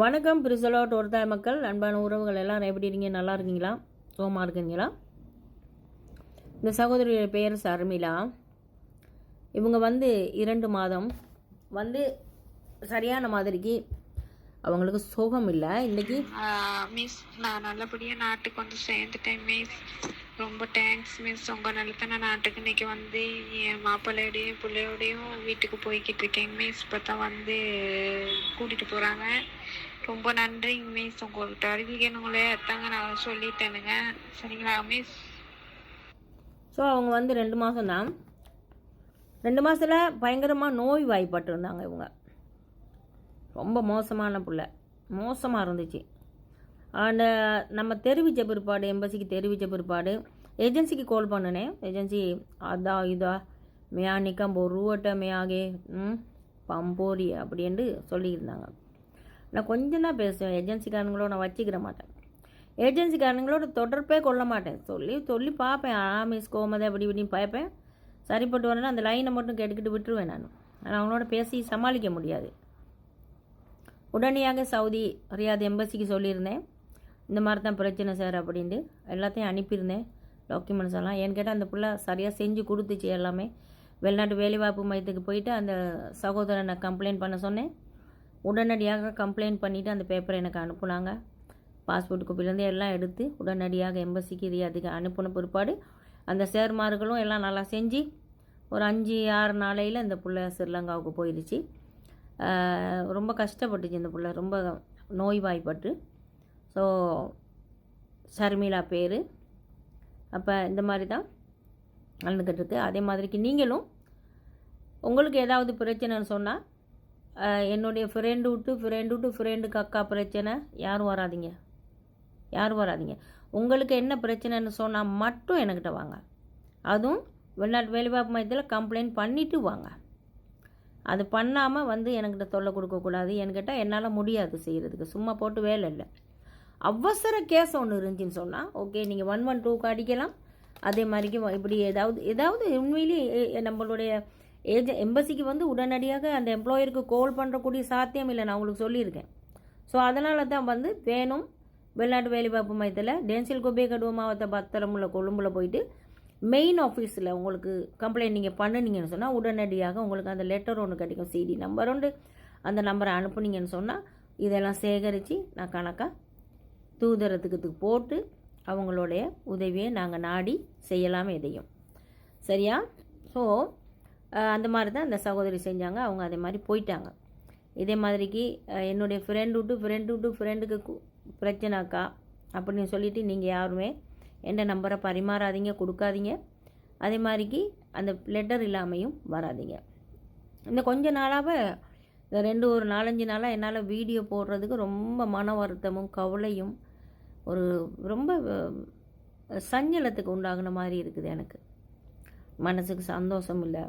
வணக்கம் பிரிசலோட் ஒருத்தாய் மக்கள். அன்பான உறவுகள் எல்லாரும் எப்படி இருக்கீங்க? நல்லா இருக்கீங்களா? சோமா இருக்கீங்களா? இந்த சகோதரியோட பெயர் சர்மிளா. இவங்க வந்து இரண்டு மாதம் வந்து சரியான மாதிரிக்கு அவங்களுக்கு சுகம் இல்லை. இன்றைக்கி மிஸ் நான் நல்லபடியாக நாட்டுக்கு வந்து சேர்ந்துட்டேன் மிஸ் ரொம்ப தேங்க்ஸ் மிஸ் உங்கள் நான் நாட்டுக்கு இன்னைக்கு வந்து என் மாப்பிள்ளையோடையும் பிள்ளையோடையும் வீட்டுக்கு போய்கிட்டு இருக்கேங்க மிஸ் இப்போ தான் வந்து கூட்டிகிட்டு போகிறாங்க ரொம்ப நன்றிங்க மிஸ் உங்கள்கிட்ட அறிவிக்கணுங்களே அதாங்க நான் சொல்லிட்டேனுங்க. சரிங்களா மிஸ் ஸோ அவங்க வந்து ரெண்டு மாதம் தான். ரெண்டு மாதத்தில் பயங்கரமாக நோய் வாய்ப்பட்டிருந்தாங்க இவங்க. ரொம்ப மோசமான பிள்ளை. மோசமாக இருந்துச்சு. அந்த நம்ம தெரிவித்த பிற்பாடு எம்பசிக்கு தெரிவித்த பிற்பாடு ஏஜென்சிக்கு கால் பண்ணினேன் ஏஜென்சி அதா இதா மியா நிக்கம் பொருவட்ட மியாகே ம் பம்போரி அப்படின்ட்டு சொல்லியிருந்தாங்க. நான் கொஞ்சம் தான் பேசுவேன் ஏஜென்சிக்காரங்களோட நான் வச்சுக்கிற மாட்டேன். ஏஜென்சிக்காரங்களோட தொடர்பே கொள்ள மாட்டேன். சொல்லி சொல்லி பார்ப்பேன். ஆ மிஸ் கோமதை அப்படி இப்படின்னு பார்ப்பேன் சரிப்பட்டு வரேன்னா அந்த லைனை மட்டும் கேட்டுக்கிட்டு விட்டுருவேன் நான். ஆனால் அவங்களோட பேசி சமாளிக்க முடியாது. உடனடியாக சவுதி ரியாத் எம்பசிக்கு சொல்லியிருந்தேன். இந்த மாதிரி தான் பிரச்சனை சார் அப்படின்ட்டு எல்லாத்தையும் அனுப்பியிருந்தேன். டாக்குமெண்ட்ஸ் எல்லாம். ஏன்னு கேட்டால் அந்த புள்ள சரியாக செஞ்சு கொடுத்துச்சு எல்லாமே. வெளிநாட்டு வேலைவாய்ப்பு மையத்துக்கு போயிட்டு அந்த சகோதரனை கம்ப்ளைண்ட் பண்ண சொன்னேன். உடனடியாக கம்ப்ளைண்ட் பண்ணிவிட்டு அந்த பேப்பரை எனக்கு அனுப்புனாங்க. பாஸ்போர்ட் காப்பிலேருந்து எல்லாம் எடுத்து உடனடியாக எம்பசிக்கு அதுக்கு அனுப்பின பிற்பாடு அந்த சேர்மார்களும் எல்லாம் நல்லா செஞ்சு ஒரு அஞ்சு ஆறு நாளையில் இந்த பிள்ளை ஸ்ரீலங்காவுக்கு போயிடுச்சு ரொம்ப கஷ்டப்பட்டுச்சு இந்த பிள்ளை. ரொம்ப நோய்வாய்ப்பட்டு. ஸோ ஷர்மிளா பேர். அப்போ இந்த மாதிரி தான் நடந்துக்கிட்டு இருக்கு. அதே மாதிரிக்கு நீங்களும் உங்களுக்கு ஏதாவது பிரச்சனைன்னு சொன்னால் என்னுடைய ஃப்ரெண்டு விட்டு ஃப்ரெண்டு விட்டு ஃப்ரெண்டுக்கு அக்கா பிரச்சனை யாரும் வராதிங்க? யாரும் வராதிங்க? உங்களுக்கு என்ன பிரச்சனைன்னு சொன்னால் மட்டும் என்கிட்ட வாங்க. அதுவும் வெளிநாட்டு வேலைவாய்ப்பு மையத்தில் கம்ப்ளைண்ட் பண்ணிவிட்டு வாங்க. அது பண்ணாமல் வந்து என்கிட்ட தொல்லை கொடுக்கக்கூடாது என்கிட்ட என்னால் முடியாது செய்கிறதுக்கு சும்மா போட்டு வேலை இல்லை. அவசர கேஸ் ஒன்று இருந்துச்சுன்னு சொன்னால் ஓகே நீங்கள் ஒன் ஒன் டூக்கு அடிக்கலாம். அதே மாதிரிக்கு இப்படி ஏதாவது ஏதாவது உண்மையிலேயே நம்மளுடைய ஏஜ எம்பசிக்கு வந்து உடனடியாக அந்த எம்ப்ளாயருக்கு கோல் பண்ணுறக்கூடிய சாத்தியம் இல்லை. நான் உங்களுக்கு சொல்லியிருக்கேன். ஸோ அதனால தான் வந்து வேணும். வெளிநாட்டு வேலைவாய்ப்பு மையத்தில் டென்சில் கொபே கடுவ மாவட்ட பத்திரமுள்ள கொழும்புல போயிட்டு மெயின் ஆஃபீஸில் உங்களுக்கு கம்ப்ளைண்ட் நீங்கள் பண்ணுனீங்கன்னு சொன்னால் உடனடியாக உங்களுக்கு அந்த லெட்டர் ஒன்று கிடைக்கும். சிடி நம்பர் உண்டு. அந்த நம்பரை அனுப்புனீங்கன்னு சொன்னால் இதெல்லாம் சேகரித்து நான் கணக்காக தூதரத்துக்கு போட்டு அவங்களுடைய உதவியை நாங்கள் நாடி செய்யலாம் இதையும். சரியா? ஸோ அந்த மாதிரி தான் அந்த சகோதரி செஞ்சாங்க. அவங்க அதே மாதிரி போயிட்டாங்க. இதே மாதிரிக்கு என்னுடைய ஃப்ரெண்டு விட்டு ஃப்ரெண்டு விட்டு ஃப்ரெண்டுக்கு கு- பிரச்சனைக்கா அப்படின்னு சொல்லிவிட்டு நீங்கள் யாருமே எந்த நம்பரை பரிமாறாதீங்க கொடுக்காதீங்க. அதே மாதிரிக்கு அந்த லெட்டர் இல்லாமையும் வராதீங்க. இந்த கொஞ்ச நாளாக இந்த ரெண்டு ஒரு நாலஞ்சு நாளாக என்னால் வீடியோ போடுறதுக்கு ரொம்ப மன வருத்தமும் கவலையும் ஒரு ரொம்ப சஞ்சலத்துக்கு உண்டாகின மாதிரி இருக்குது எனக்கு. மனசுக்கு சந்தோஷம் இல்லை.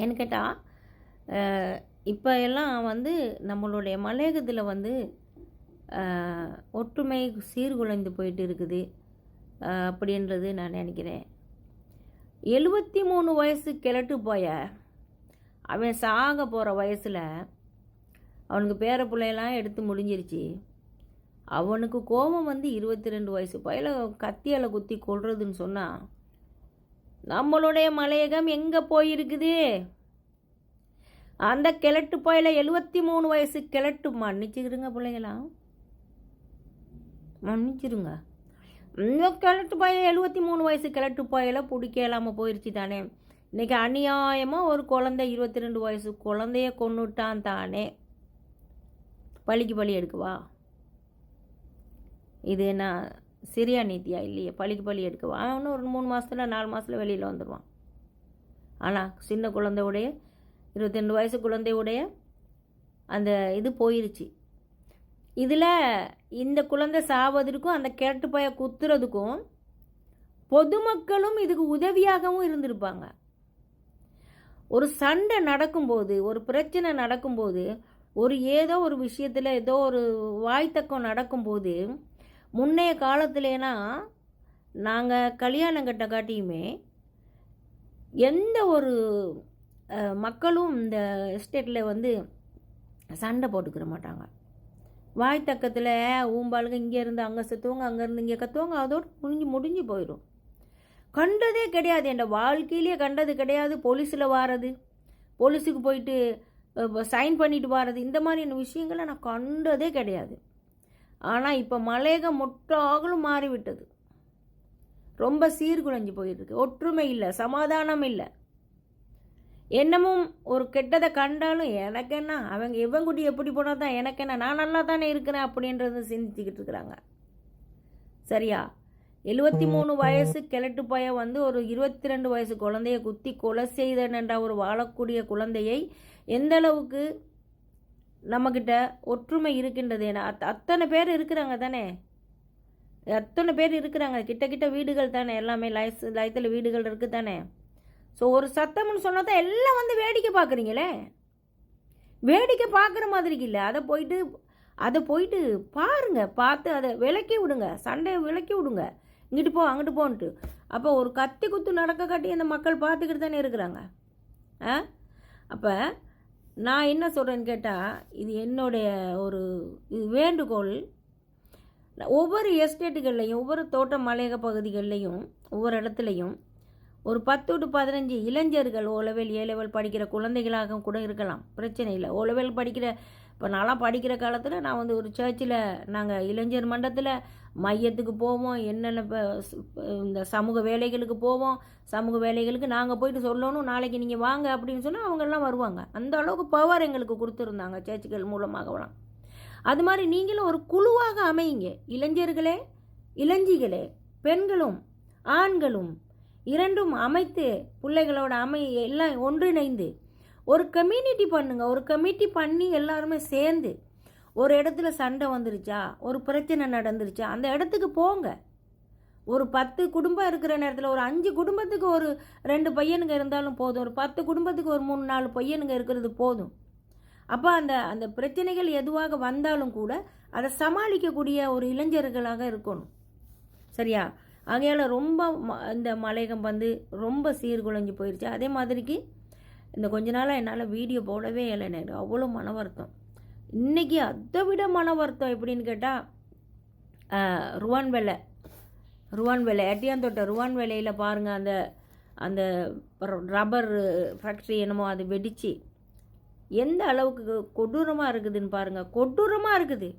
ஏன்னு கேட்டால் இப்போ எல்லாம் வந்து நம்மளுடைய மலையகத்தில் வந்து ஒற்றுமை சீர்குலைந்து போயிட்டு இருக்குது. அப்படின்றது நான் நினைக்கிறேன். எழுபத்தி மூணு வயசு கிழட்டு போய அவன் சாக போகிற வயசில் அவனுக்கு பேர பிள்ளையெல்லாம் எடுத்து முடிஞ்சிருச்சு. அவனுக்கு கோபம் வந்து இருபத்தி ரெண்டு வயசு. பயில கத்தியால் குத்தி கொள்றதுன்னு சொன்னால் நம்மளுடைய மலையகம் எங்கே போயிருக்குது? அந்த கிழட்டு போயில எழுபத்தி மூணு வயசு கிழட்டு மன்னிச்சுக்கிடுங்க பிள்ளைங்களாம் மன்னிச்சிருங்க. இந்த கிழட்டு பாயில எழுபத்தி மூணு வயசு கிழட்டு போயில பிடிக்க இல்லாமல் போயிடுச்சு தானே. இன்றைக்கி அநியாயமாக ஒரு குழந்தை இருபத்தி ரெண்டு வயசு குழந்தைய கொண்டுட்டான் தானே. பழிக்கு பழி எடுக்குவா? இது என்ன சிரியா நீதியா இல்லையே பழிக்கு பழி எடுக்கவா? அவனும் ஒரு மூணு மாதத்துல நாலு மாதத்துல வெளியில் வந்துடுவான் ஆனால் சின்ன குழந்தையுடைய இருபத்தி ரெண்டு வயசு குழந்தையுடைய அந்த இது போயிருச்சு. இதில் இந்த குழந்தை சாவதற்கும் அந்த கேட்டு பய குத்துறதுக்கும் பொதுமக்களும் இதுக்கு உதவியாகவும் இருந்திருப்பாங்க. ஒரு சண்டை நடக்கும்போது ஒரு பிரச்சனை நடக்கும்போது ஒரு ஏதோ ஒரு விஷயத்தில் ஏதோ ஒரு வாய்த்தக்கம் நடக்கும்போது முன்னைய காலத்துலேனா நாங்கள் கல்யாணம் கட்ட காட்டியுமே எந்த ஒரு மக்களும் இந்த எஸ்டேட்டில் வந்து சண்டை போட்டுக்கிற மாட்டாங்க. வாய் தக்கத்தில் ஊம்பாளுங்க இங்கேருந்து அங்கே செத்துவாங்க அங்கேருந்து இங்கே கத்துவாங்க அதோடு முடிஞ்சு முடிஞ்சு போயிடும் கண்டதே கிடையாது. என் வாழ்க்கையிலே கண்டது கிடையாது. போலீஸில் வாரது போலீஸுக்கு போயிட்டு சைன் பண்ணிட்டு வாரது இந்த மாதிரியான விஷயங்களை நான் கண்டதே கிடையாது. ஆனால் இப்போ மலையகம் முற்றாகலும் மாறிவிட்டது. ரொம்ப சீர்குலைஞ்சு போயிருக்கு. ஒற்றுமை இல்லை சமாதானம் இல்லை. என்னமும் ஒரு கெட்டதை கண்டாலும் எனக்கு என்ன அவங்க இவன் குட்டி எப்படி போனால் தான் எனக்கு என்ன நான் நல்லா தானே இருக்கிறேன் அப்படின்றது சிந்திச்சுக்கிட்டு இருக்கிறாங்க. சரியா? எழுபத்தி மூணு வயசு கிழட்டு பய வந்து ஒரு இருபத்தி ரெண்டு வயசு குழந்தைய குத்தி கொலை செய்தன் என்ற ஒரு வாழக்கூடிய குழந்தையை எந்த அளவுக்கு நம்மக்கிட்ட ஒற்றுமை இருக்கின்றது ஏன்னா அத் அத்தனை பேர் இருக்கிறாங்க தானே? அத்தனை பேர் இருக்கிறாங்க. கிட்ட கிட்ட வீடுகள் தானே? எல்லாமே லைஸ் லயத்தில் வீடுகள் இருக்குது தானே? ஸோ ஒரு சத்தம்னு சொன்னால் தான் எல்லாம் வந்து வேடிக்கை பார்க்குறீங்களே? வேடிக்கை பார்க்குற மாதிரி இல்லை. அதை போயிட்டு அதை போயிட்டு பாருங்க. பார்த்து அதை விலக்கி விடுங்க. சண்டையை விளக்கி விடுங்க. இங்கிட்டு போ அங்கிட்டு போன்ட்டு. அப்போ ஒரு கத்தி குத்து நடக்க காட்டி அந்த மக்கள் பார்த்துக்கிட்டு தானே இருக்கிறாங்க. ஆ? அப்போ நான் என்ன சொல்கிறேன்னு கேட்டால் இது என்னுடைய ஒரு இது வேண்டுகோள். ஒவ்வொரு எஸ்டேட்டுகள்லையும் ஒவ்வொரு தோட்ட மலையக பகுதிகள்லையும் ஒவ்வொரு இடத்துலையும் ஒரு பத்து டு பதினஞ்சு இளைஞர்கள் ஓலவேல் ஏ லெவல் படிக்கிற குழந்தைகளாக கூட இருக்கலாம். பிரச்சனை இல்லை. ஓலவேல் படிக்கிற இப்போ நான்லாம் படிக்கிற காலத்தில் நான் வந்து ஒரு சர்ச்சில் நாங்கள் இளைஞர் மன்றத்தில் மையத்துக்கு போவோம் என்னென்ன இந்த சமூக வேலைகளுக்கு போவோம் சமூக வேலைகளுக்கு நாங்கள் போயிட்டு சொல்லணும் நாளைக்கு நீங்கள் வாங்க அப்படின்னு சொன்னால் அவங்கெல்லாம் வருவாங்க. அந்த அளவுக்கு பவர் எங்களுக்கு கொடுத்துருந்தாங்க சர்ச்சுகள் மூலமாகலாம் அது மாதிரி நீங்களும் ஒரு குழுவாக அமையுங்க. இளைஞர்களே இளஞ்சிகளே பெண்களும் ஆண்களும் இரண்டும் அமைத்து பிள்ளைகளோட அமை எல்லாம் ஒன்றிணைந்து ஒரு கம்யூனிட்டி பண்ணுங்கள் ஒரு கமிட்டி பண்ணி எல்லாருமே சேர்ந்து ஒரு இடத்துல சண்டை வந்துருச்சா ஒரு பிரச்சனை நடந்துருச்சா அந்த இடத்துக்கு போங்க. ஒரு பத்து குடும்பம் இருக்கிற நேரத்தில் ஒரு அஞ்சு குடும்பத்துக்கு ஒரு ரெண்டு பையனுங்க இருந்தாலும் போதும். ஒரு பத்து குடும்பத்துக்கு ஒரு மூணு நாலு பையனுங்க இருக்கிறது போதும். அப்போ அந்த அந்த பிரச்சனைகள் எதுவாக வந்தாலும் கூட அதை சமாளிக்கக்கூடிய ஒரு இளைஞர்களாக இருக்கணும். சரியா? ஆகையால் ரொம்ப ம- இந்த மலையகம் வந்து ரொம்ப சீர்குலைஞ்சு போயிடுச்சு அதே மாதிரிக்கு இந்த கொஞ்ச நாளாக என்னால் வீடியோ போடவே இல்லை எனக்கு. அவ்வளோ மன வருத்தம் இன்றைக்கி அதை விட மன வருத்தம் எப்படின்னு கேட்டால் ருவான் வேலை ருவான் வேலை எட்டியாந்தோட்ட ருவான் வேலையில் பாருங்கள் அந்த அந்த ரப்பர் ஃபேக்ட்ரி என்னமோ அது வெடிச்சு எந்த அளவுக்கு கொடூரமாக இருக்குதுன்னு பாருங்கள் கொடூரமாக இருக்குது.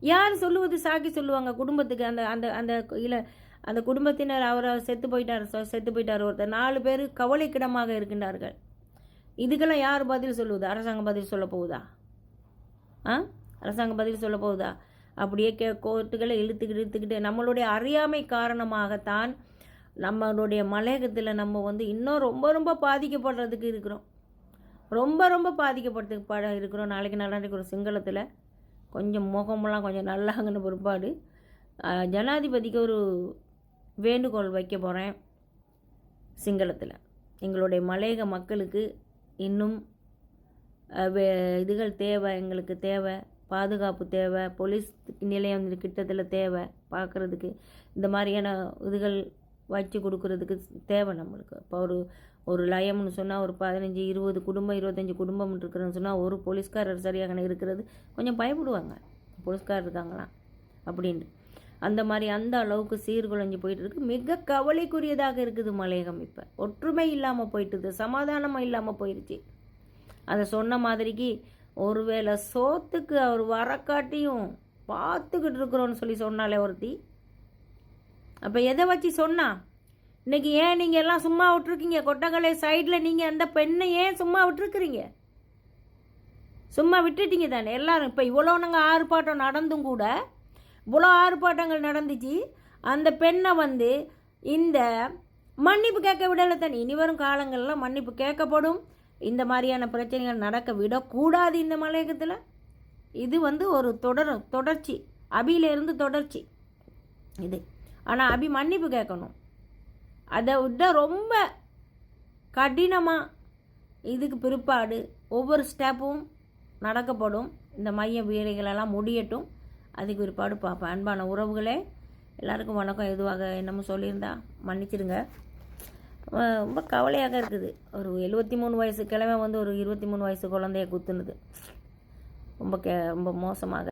யார் சொல்லுவது சாக்கி சொல்லுவாங்க குடும்பத்துக்கு. அந்த அந்த அந்த இல்லை அந்த குடும்பத்தினர் அவரை செத்து போயிட்டார் சொ- செத்து போயிட்டார் ஒருத்தர். நாலு பேர் கவலைக்கிடமாக இருக்கின்றார்கள். இதுக்கெல்லாம் யார் பதில் சொல்லுவது? அரசாங்கம் பதில் சொல்ல போகுதா? ஆ? அரசாங்கம் பதில் சொல்ல போகுதா? அப்படியே கே கோர்ட்டுகளை இழுத்துக்கிட்டு இழுத்துக்கிட்டு நம்மளுடைய அறியாமை காரணமாகத்தான் நம்மளுடைய மலையகத்தில் நம்ம வந்து இன்னும் ரொம்ப ரொம்ப பாதிக்கப்படுறதுக்கு இருக்கிறோம். ரொம்ப ரொம்ப பாதிக்கப்படுறதுக்கு பட இருக்கிறோம். நாளைக்கு நாளைக்கு ஒரு சிங்களத்தில். கொஞ்சம் முகமெல்லாம் கொஞ்சம் நல்லாங்கன்னு பிற்பாடு ஜனாதிபதிக்கு ஒரு வேண்டுகோள் வைக்க போகிறேன் சிங்களத்தில். எங்களுடைய மலையக மக்களுக்கு இன்னும் இதுகள் தேவை எங்களுக்கு தேவை பாதுகாப்பு தேவை போலீஸ் நிலையம் கிட்டத்தில் தேவை பார்க்குறதுக்கு இந்த மாதிரியான இதுகள் வச்சு கொடுக்கறதுக்கு தேவை நம்மளுக்கு. இப்போ ஒரு ஒரு லயம்னு சொன்னால் ஒரு பதினஞ்சு இருபது குடும்பம் இருபத்தஞ்சி குடும்பம் இருக்கிறன்னு சொன்னால் ஒரு போலீஸ்காரர் சரியாக இருக்கிறது கொஞ்சம் பயப்படுவாங்க. போலீஸ்காரர் இருக்காங்களாம் அப்படின்ட்டு. அந்த மாதிரி அந்த அளவுக்கு சீர்குலைஞ்சு போயிட்டு இருக்கு. மிக கவலைக்குரியதாக இருக்குது மலையகம் இப்போ. ஒற்றுமை இல்லாமல் போயிட்டுது சமாதானமாக இல்லாமல் போயிடுச்சு அதை சொன்ன மாதிரிக்கு ஒருவேளை சோத்துக்கு அவர் வரக்காட்டியும் பார்த்துக்கிட்டு இருக்கிறோன்னு சொல்லி சொன்னாலே ஒருத்தி. அப்போ எதை வச்சு சொன்னா? இன்னைக்கு ஏன் நீங்கள் எல்லாம் சும்மா விட்டுருக்கீங்க? கொட்டங்கலை சைடில் நீங்கள் அந்த பெண்ணை ஏன் சும்மா விட்டுருக்குறீங்க? சும்மா விட்டுட்டீங்க தானே? எல்லாரும் இப்போ இவ்வளோ நாங்கள் ஆர்ப்பாட்டம் நடந்தும் கூட இவ்வளோ ஆர்ப்பாட்டங்கள் நடந்துச்சு. அந்த பெண்ணை வந்து இந்த மன்னிப்பு கேட்க விடலை தானே? இனி வரும் காலங்களில் மன்னிப்பு கேட்கப்படும். இந்த மாதிரியான பிரச்சனைகள் நடக்க விடக்கூடாது இந்த மலையகத்தில். இது வந்து ஒரு தொடர் தொடர்ச்சி. அபியிலேருந்து தொடர்ச்சி. இது. ஆனால் அபி மன்னிப்பு கேட்கணும். அதை விட ரொம்ப கடினமாக இதுக்கு பிற்பாடு ஒவ்வொரு ஸ்டெப்பும் நடக்கப்படும். இந்த மைய வீரைகளெல்லாம் முடியட்டும். அதுக்கு பிற்பாடு பார்ப்பேன் அன்பான உறவுகளே எல்லாருக்கும் வணக்கம். எதுவாக என்னமோ சொல்லியிருந்தா மன்னிச்சிடுங்க ரொம்ப கவலையாக இருக்குது. ஒரு எழுபத்தி மூணு வயசு கிழமை வந்து ஒரு இருபத்தி மூணு வயசு குழந்தைய குத்துனது. ரொம்ப கே ரொம்ப மோசமாக